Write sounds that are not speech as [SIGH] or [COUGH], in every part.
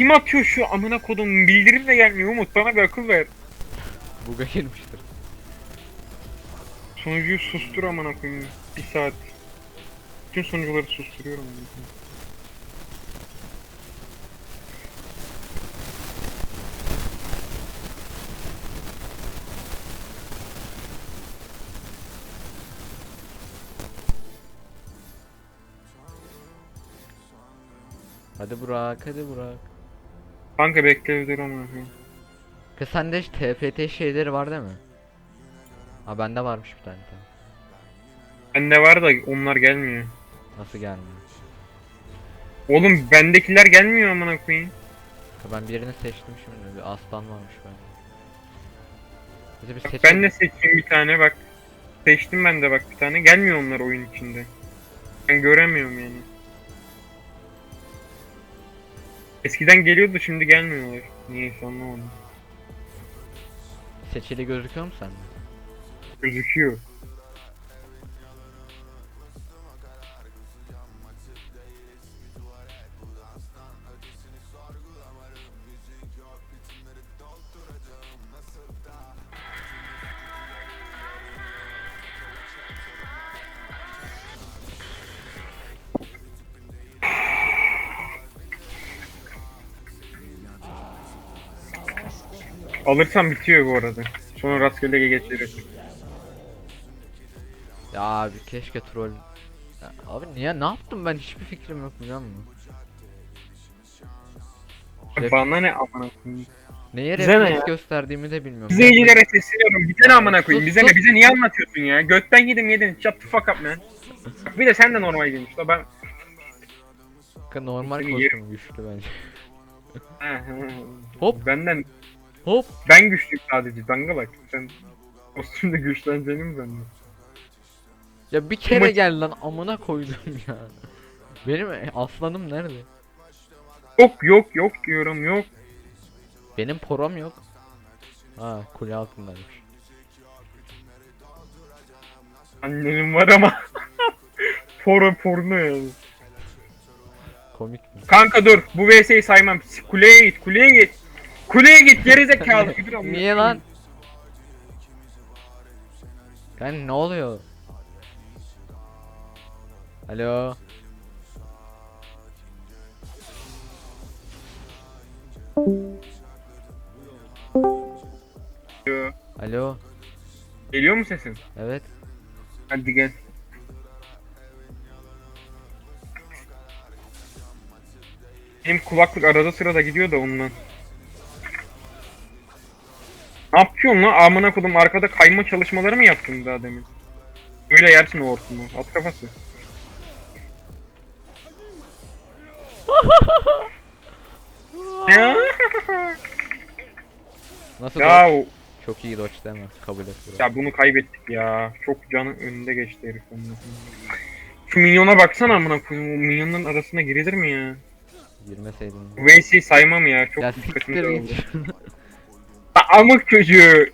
Kim atıyor şu amına kodum bildirim de gelmiyor Umut bana bir akıl ver. Buga girmiştir. Sonucuyu sustur amına koyayım. Bir saat. Bütün sonucuları susturuyorum. Hadi Burak, hadi Burak. Kanka bekle dur amına koyayım. Kız sende hiç TPT şeyleri var değil mi? Ha bende varmış bir tane. tamam. Bende var da onlar gelmiyor. Nasıl gelmiyor? Oğlum bendekiler gelmiyor amına koyayım. Ha, Ben birini seçtim şimdi. Bir aslan varmış bende. Bize bir Bak, ben de seçeyim bir tane bak. Seçtim ben de bak bir tane. Gelmiyor onlar oyun içinde. Ben göremiyorum yani. Eskiden geliyordu şimdi gelmiyorlar. Niyeyse anlamadım. Seçili gözüküyor mu sende? Gözüküyor. Alırsam bitiyor bu arada. Sonra rastgele geçirir. Ya abi keşke troll. Ya abi niye ne yaptım ben hiçbir fikrim yok biliyor musun? Ref- Bana ne amına koyayım. Neye Bize ne refleks ya? gösterdiğimi de bilmiyorum. İzleyicilere sesleniyorum. Bir tane amına koyayım. Bize ne? Bize niye anlatıyorsun ya? Götten yedim yedin. Shut the fuck up man. Bir de sen de normal girmiş. Ben... Normal kostüm güçlü bence. Hop. Benden... Hop. Ben güçlüyüm sadece. Dangalak. Sen... Kostümde güçleneceğini mi zannediyorsun? Ya bir kere Ama- gel lan amına koydum ya. Benim aslanım nerede? Yok yok yok diyorum yok. Benim porom yok. Ha kule altındaymış. Annenin var ama. [LAUGHS] Poro porno yani. Komik mi? Kanka dur. Bu VS'yi saymam. Kuleye git. Kuleye git. Kuleye git gerizekalı. [LAUGHS] Niye lan? Yani ne oluyor? Alo. Alo. Geliyor mu sesin? Evet. Hadi gel. Benim kulaklık arada sırada gidiyor da ondan. Ne yapıyorsun lan? Amına kodum arkada kayma çalışmaları mı yaptın daha demin? Böyle yersin o hortumu. At kafası. [LAUGHS] ya, Nasıl ya, dodge? Çok iyi dodge mi? Kabul et. Ya bunu kaybettik ya. Çok canı önünde geçti herif. koyayım. Şu minyona baksana amına koyayım. O minyonların arasına girilir mi ya? Girmeseydin. VC'yi saymam ya. Çok Ya dikkatimi siktir dağıldı. git. [LAUGHS] Amık çocuğu.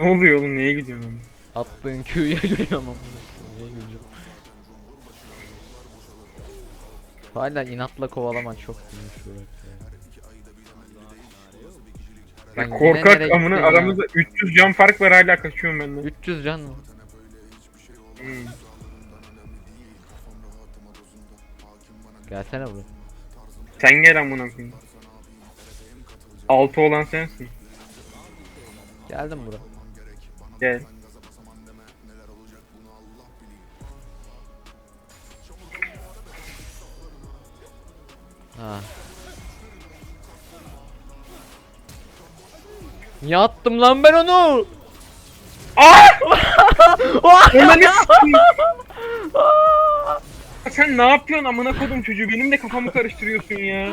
ne oluyor oğlum neye gidiyorsun oğlum? Attığın Q'ya gülüyorum ama. Niye gülüyorum? Hala inatla kovalaman çok iyiymiş Burak ya. Ben yine Korkak nereye amına ya? aramızda 300 can fark var hala kaçıyorum benden. 300 can mı? Hmm. Gelsene buraya. Sen gel amına koyayım. 6 olan sensin. Geldim buraya. Gel. Ha. Niye attım lan ben onu? Aa! Ananı sikeyim. Sen ne yapıyorsun amına kodum çocuğu? Benim de kafamı karıştırıyorsun ya.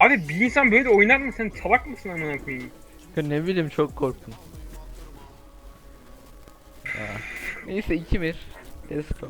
Abi bir insan böyle oynar mı? Sen salak mısın amına koyayım? Ya ne bileyim çok korktum. Neyse 2-1. Let's go.